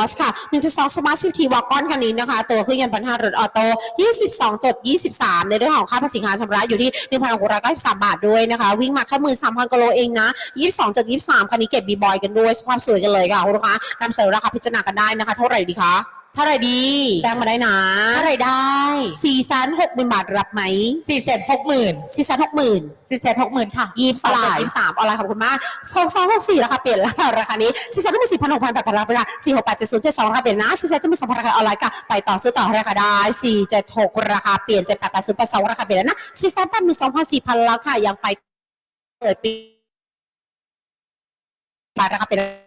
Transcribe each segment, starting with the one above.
อสค่ะ1.2 Smart City Wagon คันนี้นะคะ ตัวเครื่องยนต์พันห้ารถออโต้22.23 ในเรื่องของค่าภาษีงานชำระอยู่ที่ 1,693 บาทด้วยนะคะ วิ่งมาแค่13,000กิโลเองนะ 22.23 คันนี้เก็บบีบอยกันด้วยสภาพสวยกันเลยค่ะคุณลูกค้านำเสนอราคาพิจารณากันได้นะคะ เท่าไหร่ดีคะ เท่าไหร่ดี แจ้งมาได้นะ เท่าไหร่ได้ 4 6 0 0 0 0บาทรับไหมสี่แสนหกหมื่น4 6 0 0 0 0สี่แสนหกหมื่นค่ะยี่สิบสองยี่สิบสามออนไลน์ขอบคุณมากสองสองหกสี่ราคาเปลี่ยนแล้วค่ะราคานี้สี่สามสี่พันหกพันแปดพันราคาสี่หกแปดเจ็ดศูนย์เจ็ดสองราคาเปลี่ยนนะสี่เจ็ดมีสองพันราคาออนไลน์ก็ไปต่อซื้อต่อราคาได้สี่เจ็ดหกราคาเปลี่ยนเจ็ดแปดแปดศูนย์แปดสองราคาเปลี่ยนแล้วนะสี่สามแปดมีสองพันสี่พันแล้วค่ะยังไปเปิดปีบาทราคาเปลี่ยน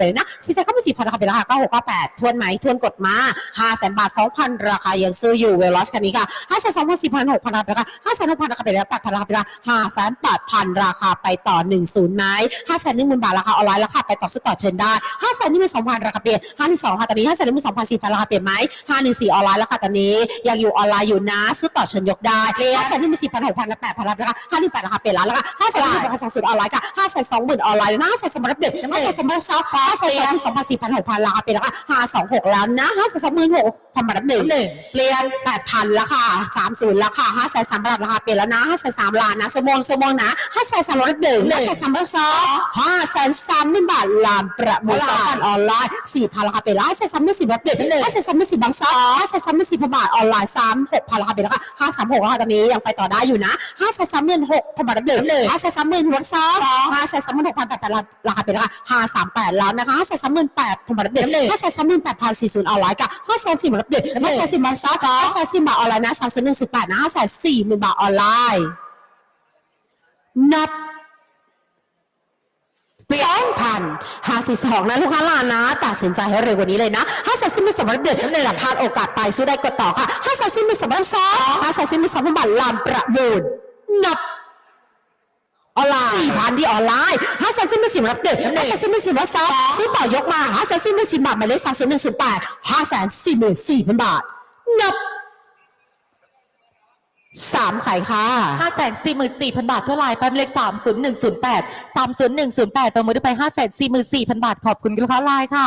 เลยนะสี่แสนก็มีสี่พันราคาเป็นราคาเก้าหกเก้าแปดทวนไหมทวนกดมาห้าแสนบาทสองพันราคายังซื้ออยู่เวลอสคันนี้ค่ะห้าแสนสองพันสี่พันหกพันราคาห้าแสนหกพันราคาเป็นราคาแปดพันราคาเป็นราคาห้าแสนแปดพันราคาไปต่อหนึ่งศูนย์ไหมห้าแสนหนึ่งหมื่นบาทราคาออนไลน์ราคาไปต่อซื้อต่อเชิญได้ห้าแสนหนึ่งหมื่นสองพันราคาเปลี่ยนห้าหนึ่งสองค่ะตอนนี้ห้าแสนหนึ่งหมื่นสองพันสี่พันราคาเปลี่ยนไหมห้าหนึ่งสี่ออนไลน์ราคาตอนนี้ยังอยู่ออนไลน์อยู่นะซื้อต่อเชิญยกได้ห้าแสนหนึ่งหมื่นสี่พันหกพันและแปดพันราคาห้าหนึ่งแปดราคาเปลี่ยนแล้วราคาห้าแสนหนึ่งหมื่นพันสองศูนย์ออนไลน์ค่ะห้าแสนสองหมื่นออนไลน์นะห้าแสนสำหรับเด็กห้าแสนสำหรับสาวห้าแสนสองพันสองพันสี่พันหกพันราคาเป็นราคาห้าสองหกแล้วนะห้าแสนสองหมื่นหกพันบาทหนึ่งหนึ่งเปลี่ยนแปดพันแล้วค่ะสามศูนย์แล้วค่ะห้าแสนสามบาทราคาเปลี่ยนแล้วนะห้าแสนสามล้านนะสมองสมองนะห้าแสนสามร้อยหนึ่งห้าแสนสามร้อยสองห้าแสนสามหมื่นบาทลามประมูลสองพันออนไลน์สี่พันราคาเปลี่ยนแล้วห้าแสนสามหมื่นสี่บาทหนึ่งห้าแสนสามหมื่นสี่บางซองห้าแสนสามหมื่นสี่พันบาทออนไลน์สามหกพันราคาเปลี่ยนแล้วค่ะห้าสามหกแล้วค่ะตอนนี้ยังไปต่อได้อยู่นะห้าแสนสามหมื่นหกพันบาทหนึ่งห้าแสนสามหมื่นหกสองห้าแสนสามหมื่นหกพันแปดพันราคาเปลี่ยนแล้วค่ะห้าสามแปดแล้วนะคะห้าแสนสามหมื่นแปดพันบาทหนึ่งห้าแสนสามหมื่นแปดพันสี่ศูนย์ออนไลน์กับห้าแสนสี่หมื่นบาทหนึ่งห้าแสนสี่บาทซอฟห้าแสนสี่บาทออนไลน์นะสามศูนย์หนึ่งสิบแปดนะห้าแสนสี่หมื่นบาทออนไลน์นับสองพันห้าสิบสองนะลูกค้าลานนะตัดสินใจให้เร็วกว่านี้เลยนะห้าแสนสิบมีสมบัติเด็ดในหลักพลาดโอกาสไปสู้ได้กดต่อค่ะห้าแสนสิบมีสมบัติสองห้าแสนสิบมีสมบัติลามประมูลนับ ออนไลน์สี่พันที่ออนไลน์ห้าแสนสิบมีสิบรับเด็ดห้าแสนสิบมีสิบรับสองซื้อต่อยกมาห้าแสนสิบมีสิบบาทหมายเลขสามศูนย์หนึ่งศูนย์แปดห้าแสนสี่หมื่นสี่พันบาทนับสามขายค่ะห้าแสนสี่หมื่นสี่พันบาทเท่าไหร่ไปเลขสามศูนย์หนึ่งศูนย์แปดสามศูนย์หนึ่งศูนย์แปดประมูลได้ไปห้าแสนสี่หมื่นสี่พันบาทขอบคุณลูกค้าไลน์ค่ะ